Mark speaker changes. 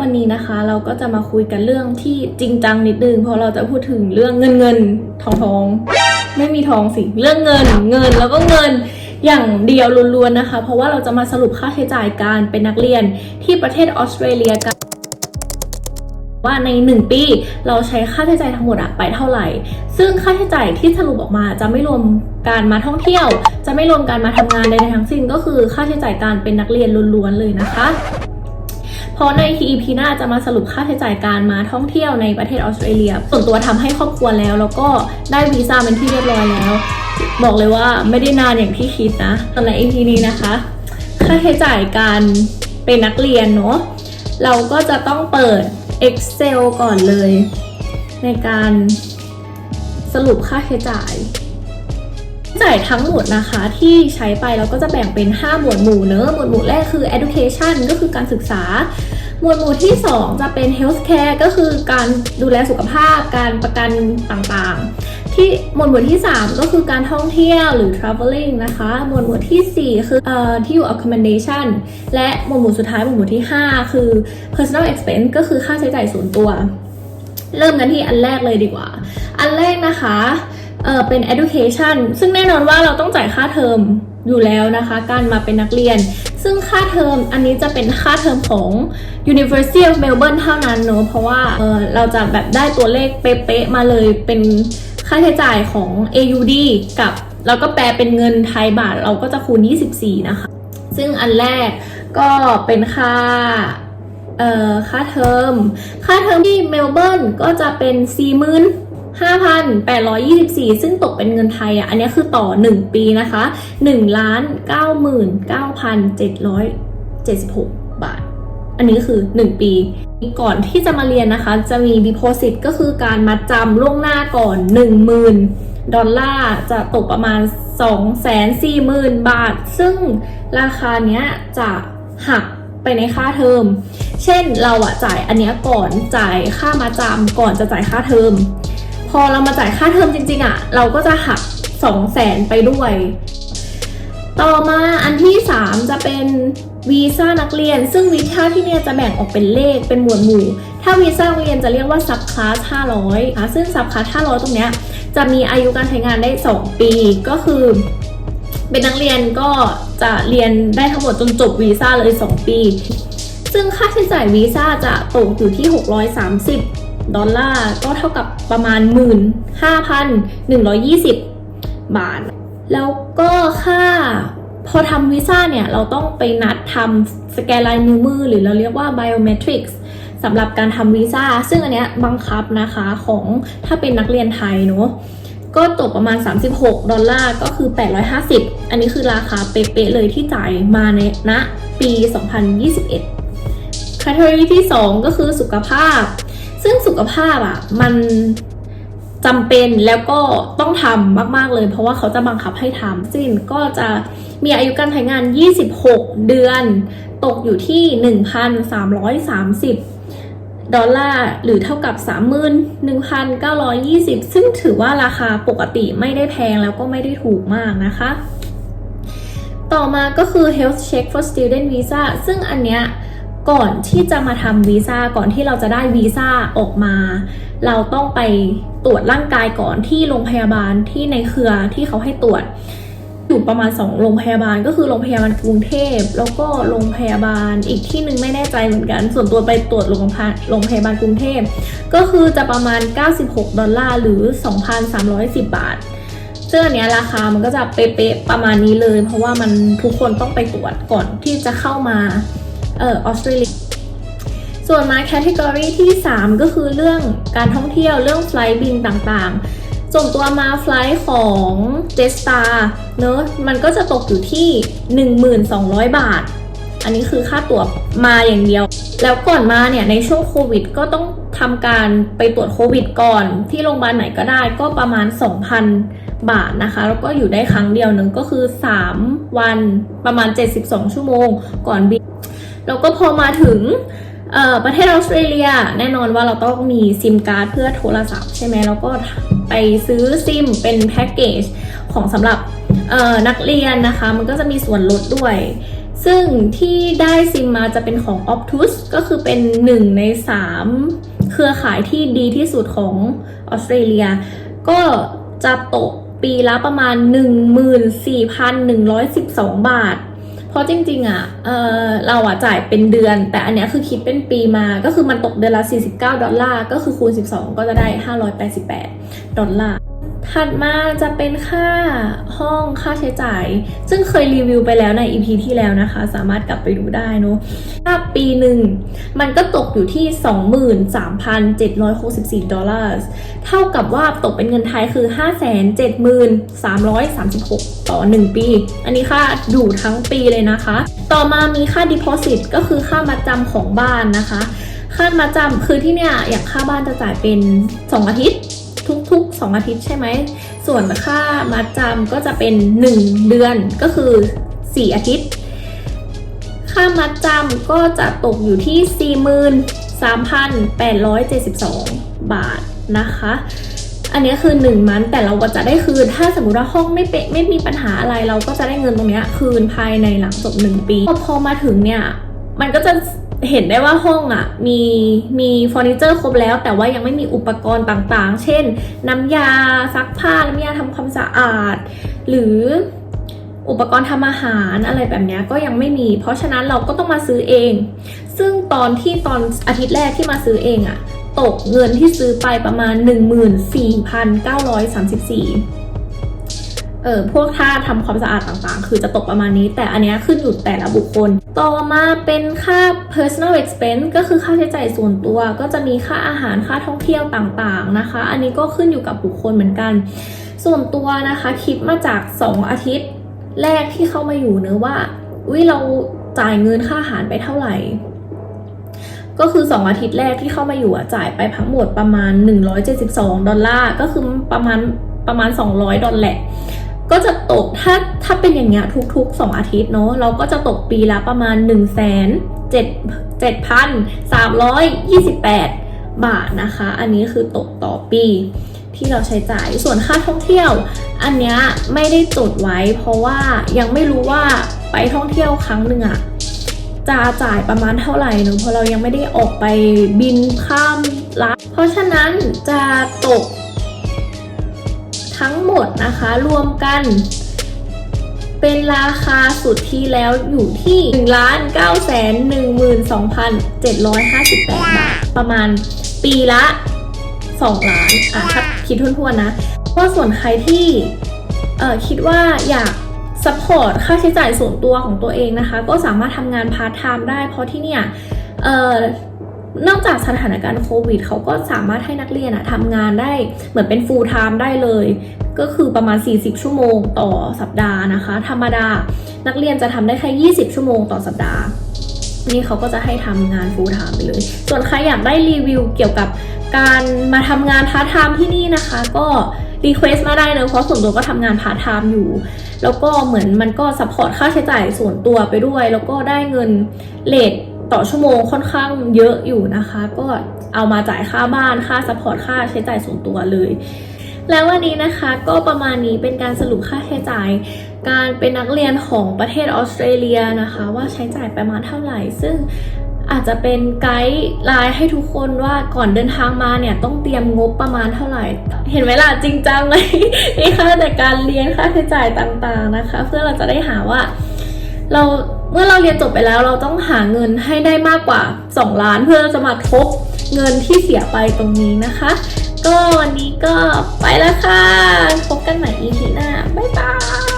Speaker 1: วันนี้นะคะ เราก็จะมาคุยกันเรื่องที่จริงจังนิดนึงเพราะเราจะพูดถึงเรื่องเงินเงินทองทองไม่มีทองสิเรื่องเงินเงินแล้วก็เงินอย่างเดียวล้วนๆนะคะ เพราะว่าเราจะมาสรุปค่าใช้จ่ายการเป็นนักเรียนที่ประเทศออสเตรเลียกันว่าใน 1 ปีเราใช้ค่าใช้จ่ายทั้งหมดอะไปเท่าไหร่ ซึ่งค่าใช้จ่ายที่สรุปออกมาจะไม่รวมการมาท่องเที่ยว จะไม่รวมการมาทำงานใดๆทั้งสิ้นก็คือค่าใช้จ่ายการเป็นนักเรียนล้วนๆเลยนะคะ เพราะใน EP หน้าจะมาสรุปค่าใช้จ่ายการมาท่องเที่ยวในประเทศออสเตรเลีย ส่วนตัวทำให้ครอบครัวแล้ว แล้วก็ได้วีซ่าเป็นที่เรียบร้อยแล้ว บอกเลยว่าไม่ได้นานอย่างที่คิดนะตอนใน EP นี้นะคะ ค่าใช้จ่ายการเป็นนักเรียนเนาะเราก็จะต้องเปิด Excel ก่อนเลย ในการสรุปค่าใช้จ่าย จ่ายทั้งหมดนะคะที่ใช้ไปเราก็จะแบ่งเป็น 5 หมวดหมู่เนอะหมวดหมู่แรกคือ education ก็คือการศึกษา หมวดหมู่ที่ 2 จะเป็น healthcare ก็คือการดูแลสุขภาพ การประกันต่างๆ ที่หมวดหมู่ที่ 3 ก็คือการท่องเที่ยวหรือ traveling นะคะ หมวดหมู่ทีสี่4 คือเอ่อที่อยู่ accommodation และหมวดหมู่สุดท้ายหมวดหมู่ที่ 5 คือ personal expense ก็คือค่าใช้จ่ายส่วนตัว เริ่มกันที่อันแรกเลยดีกว่า อันแรกนะคะ เออเป็น education ซึ่งแน่นอนว่าเราต้องจ่ายค่าเทอมอยู่แล้วนะคะ การมาเป็นนักเรียน ซึ่งค่าเทอมอันนี้จะเป็นค่าเทอมของ University of Melbourne เท่านั้นเนอะเพราะว่าเออเราจะแบบได้ตัวเลขเป๊ะๆมาเลยเป็นค่าใช้จ่ายของ AUD กับแล้วก็แปลเป็นเงินไทยบาทเราก็จะคูณ 24 นะคะ ซึ่งอันแรกก็เป็นค่าเอ่อค่าเทอม ค่าเทอมที่เมลเบิร์นก็จะเป็น 5,824 ซึ่งตกเป็นเงินไทยอะ อันนี้คือต่อ 1 ปีนะคะ1ล้าน99,776 บาท อันนี้คือ 1 ปีก่อนที่จะมาเรียนนะคะ จะมี deposit ก็คือการมาจำล่วงหน้าก่อน 10,000 ดอลลาร์จะตกประมาณ 240,000 บาท ซึ่งราคาเนี้ยจะหักไปในค่าเทอม เช่นเราอะจ่ายอันเนี้ยก่อนจ่ายค่ามาจำก่อนจะจ่ายค่าเทอม พอเรามาจ่ายค่าเทอมจริงๆอะเราก็จะหัก2 0 0แสนไปด้วย ต่อมาอันที่ 3 จะเป็นวีซ่านักเรียน ซึ่งวีซ่าที่เนี่ยจะแบ่งออกเป็นเลขเป็นหมวดหมู่ ถ้าวีซ่านักเรียนจะเรียกว่าซับคลาส500ค่ะซึ่งซับคลาส500 ตรงเนี้ยจะมีอายุการใช้งานได้ 2 ปีก็คือ เป็นนักเรียนก็จะเรียนได้ทั้งหมดจนจบวีซ่าเลย 2 ปี ซึ่งค่าใช้จ่ายวีซ่าจะตกอยู่ที่ 630 ดอลลาร์ก็เท่ากับประมาณ 15,120 บาท แล้วก็ค่าพอทำวีซ่าเนี่ย เราต้องไปนัดทำสแกนลายนิ้วมือ หรือเราเรียกว่า biometrics สำหรับการทำวีซ่า ซึ่งอันเนี้ยบังคับนะคะของถ้าเป็นนักเรียนไทยเนาะก็ตกประมาณ 36 ดอลลาร์ก็คือ 850 อันนี้คือราคาเป๊ะๆเลยที่จ่ายมาในณปี 2021 c a t e g o r y ที่ 2 ก็คือสุขภาพ ซึ่งสุขภาพอะมันจำเป็นแล้วก็ต้องทำมากๆเลย เพราะว่าเขาจะบังคับให้ทำสิ้นก็จะมีอายุการใช้งาน 26 เดือน ตกอยู่ที่ 1,330 ดอลลาร์ หรือเท่ากับ 31,920 ซึ่งถือว่าราคาปกติไม่ได้แพงแล้วก็ไม่ได้ถูกมากนะคะ ต่อมาก็คือ health check for student visa ซึ่งอันเนี้ย ก่อนที่จะมาทำวีซ่าก่อนที่เราจะได้วีซ่าออกมา เราต้องไปตรวจร่างกายก่อนที่โรงพยาบาลที่ในเครือที่เขาให้ตรวจอยู่ประมาณ 2 โรงพยาบาลก็คือโรงพยาบาลกรุงเทพ แล้วก็โรงพยาบาลอีกที่หนึ่งไม่แน่ใจเหมือนกัน ส่วนตัวไปตรวจโรงพยาบาลโรงพยาบาลกรุงเทพ ก็คือจะประมาณ 96 ดอลลาร์หรือ 2,310 บาทซึ่งอันเนี้ยราคามันก็จะเป๊ะๆประมาณนี้เลย เพราะว่ามันทุกคนต้องไปตรวจก่อนที่จะเข้ามา เออออสเตรเลียส่วนมาแคตตากรีที่ 3 ก็คือเรื่องการท่องเที่ยวเรื่องไฟล์บินต่างๆ ส่วนตัวมาไฟล์ของ j e t s t a r เนอะมันก็จะตกอยู่ที่ 1,200 บาท อันนี้คือค่าตั๋วมาอย่างเดียว แล้วก่อนมาเนี่ยในช่วงโควิดก็ต้องทำการไปตรวจโควิดก่อน ที่โรงพยาบาลไหนก็ได้ก็ประมาณ 2,000 บาทนะคะ แล้วก็อยู่ได้ครั้งเดียวหนึ่งก็คือ 3 วันประมาณ 72 ชั่วโมง ก่อนบิน แล้วก็พอมาถึงประเทศออสเตรเลียแน่นอนว่าเราต้องมีซิมการ์ดเพื่อโทรศัพท์ใช่ไหมแล้วก็ไปซื้อซิมเป็นแพ็กเกจของสำหรับนักเรียนนะคะ มันก็จะมีส่วนลดด้วย ซึ่งที่ได้ซิมมาจะเป็นของ Optus ก็คือเป็นหนึ่งใน 3 เครือข่ายที่ดีที่สุดของออสเตรเลีย ก็จะตกปีละประมาณ 14,112 บาท ราะจริงๆอะเออเราอะจ่ายเป็นเดือน แต่อันเนี้ยคือคิดเป็นปีมา ก็คือมันตกเดือนละ 49 ดอลลาร์ ก็คือคูณ 12 ก็จะได้ 588 ดอลลาร์ ถัดมาจะเป็นค่าห้องค่าใช้จ่าย ซึ่งเคยรีวิวไปแล้วใน EP ที่แล้วนะคะ สามารถกลับไปดูได้เนอะถ้าปีหนึ่งมันก็ตกอยู่ที่ 23,764 ดอลลาร์เท่ากับว่าตกเป็นเงินไทยคือ 573,336 ต่อ 1 ปี อันนี้ค่าอยู่ทั้งปีเลยนะคะ ต่อมามีค่า deposit ก็คือค่ามัดจำของบ้านนะคะ ค่ามัดจำคือที่เนี่ยอย่างค่าบ้านจะจ่ายเป็น 2 อาทิตย์ทุก 2 อาทิตย์ใช่ไหม ส่วนค่ามัดจำก็จะเป็น 1 เดือนก็คือ 4 อาทิตย์ ค่ามัดจำก็จะตกอยู่ที่ 43,872 บาทนะคะ อันนี้คือ 1 มันแต่เราก็จะได้คืน ถ้าสมมติว่าห้องไม่เป๊ะไม่มีปัญหาอะไรเราก็จะได้เงินตรงเนี้ยคืนภายในหลังจบ 1 ปี พอพอมาถึงเนี่ยมันก็จะ เห็นได้ว่าห้องอะมีมีเฟอร์นิเจอร์ครบแล้ว แต่ว่ายังไม่มีอุปกรณ์ต่างๆ เช่น น้ำยาซักผ้าน้ำยาทำความสะอาด หรืออุปกรณ์ทำอาหารอะไรแบบนี้ก็ยังไม่มี เพราะฉะนั้นเราก็ต้องมาซื้อเอง ซึ่งตอนที่ตอนอาทิตย์แรกที่มาซื้อเองอะตกเงินที่ซื้อไปประมาณ 14,934 เออพวกค่าทำความสะอาดต่างๆ คือจะตกประมาณนี้ แต่อันนี้ขึ้นอยู่แต่ละบุคคล ต่อมาเป็นค่า personal expense ก็คือค่าใช้จ่ายส่วนตัวก็จะมีค่าอาหารค่าท่องเที่ยวต่างๆนะคะ อันนี้ก็ขึ้นอยู่กับบุคคลเหมือนกัน ส่วนตัวนะคะคิดมาจาก 2 อาทิตย์แรกที่เข้ามาอยู่เนื้อว่าอุ้ยเราจ่ายเงินค่าอาหารไปเท่าไหร่ก็คือ 2 อาทิตย์แรกที่เข้ามาอยู่อะจ่ายไปทั้งหมดประมาณ 172 ดอลลาร์ ก็คือประมาณประมาณ 200 ดอลแหละ ก็จะตกถ้าถ้าเป็นอย่างเงี้ยทุก ๆ 2 อาทิตย์เนาะเราก็จะตกปีละประมาณ 1 7 7,328 บาทนะคะ อันนี้คือตกต่อปีที่เราใช้จ่ายส่วนค่าท่องเที่ยว อันเนี้ยไม่ได้จดไว้ เพราะว่ายังไม่รู้ว่าไปท่องเที่ยวครั้งหนึ่งอะจะจ่ายประมาณเท่าไหร่เนอะเพราะเรายังไม่ได้ออกไปบินข้ามรัฐเพราะฉะนั้นจะตก ทั้งหมดนะคะ รวมกัน เป็นราคาสุดที่แล้วอยู่ที่1ล้าน9แสน12,758 บาท ประมาณปีละ 2 ล้าน อะถ้าคิดทั่วๆนะว่าส่วนใครที่เอ่อคิดว่าอยากซัพพอร์ตค่าใช้จ่ายส่วนตัวของตัวเองนะคะ ก็สามารถทำงานพาร์ทไทม์ได้เพราะที่เนี่ยเอ่อ นอกจากสถานการณ์โควิดเขาก็สามารถให้นักเรียนอะทำงานได้เหมือนเป็น full time ได้เลย ก็คือประมาณ 40 ชั่วโมงต่อสัปดาห์นะคะ ธรรมดา นักเรียนจะทำได้แค่ 20 ชั่วโมงต่อสัปดาห์นี่เขาก็จะให้ทำงาน full time ไปเลย ส่วนใครอยากได้รีวิวเกี่ยวกับการมาทำงานพาร์ทไทม์ที่นี่นะคะ ก็รีเควสต์มาได้เลยเพราะส่วนตัวก็ทำงานพาร์ทไทม์อยู่ แล้วก็เหมือนมันก็ซัพพอร์ตค่าใช้จ่ายส่วนตัวไปด้วย แล้วก็ได้เงินเลท ต่อชั่วโมงค่อนข้างเยอะอยู่นะคะ ก็เอามาจ่ายค่าบ้านค่าซัพพอร์ตค่าใช้จ่ายส่วนตัวเลย แล้ววันนี้นะคะก็ประมาณนี้เป็นการสรุปค่าใช้จ่ายการเป็นนักเรียนของประเทศออสเตรเลียนะคะ ว่าใช้จ่ายประมาณเท่าไหร่ ซึ่งอาจจะเป็นไกด์ไลน์ให้ทุกคนว่าก่อนเดินทางมาเนี่ยต้องเตรียมงบประมาณเท่าไหร่ เห็นไหมล่ะจริงจังเลยนี่ค่าแต่การเรียนค่าใช้จ่ายต่างๆนะคะ เพื่อเราจะได้หาว่า เรา เมื่อเราเรียนจบไปแล้วเราต้องหาเงินให้ได้มากกว่า 2 ล้านเพื่อจะมาทบเงินที่เสียไปตรงนี้นะคะ ก็วันนี้ก็ไปแล้วค่ะ พบกันใหม่ EP หน้า บ๊ายบาย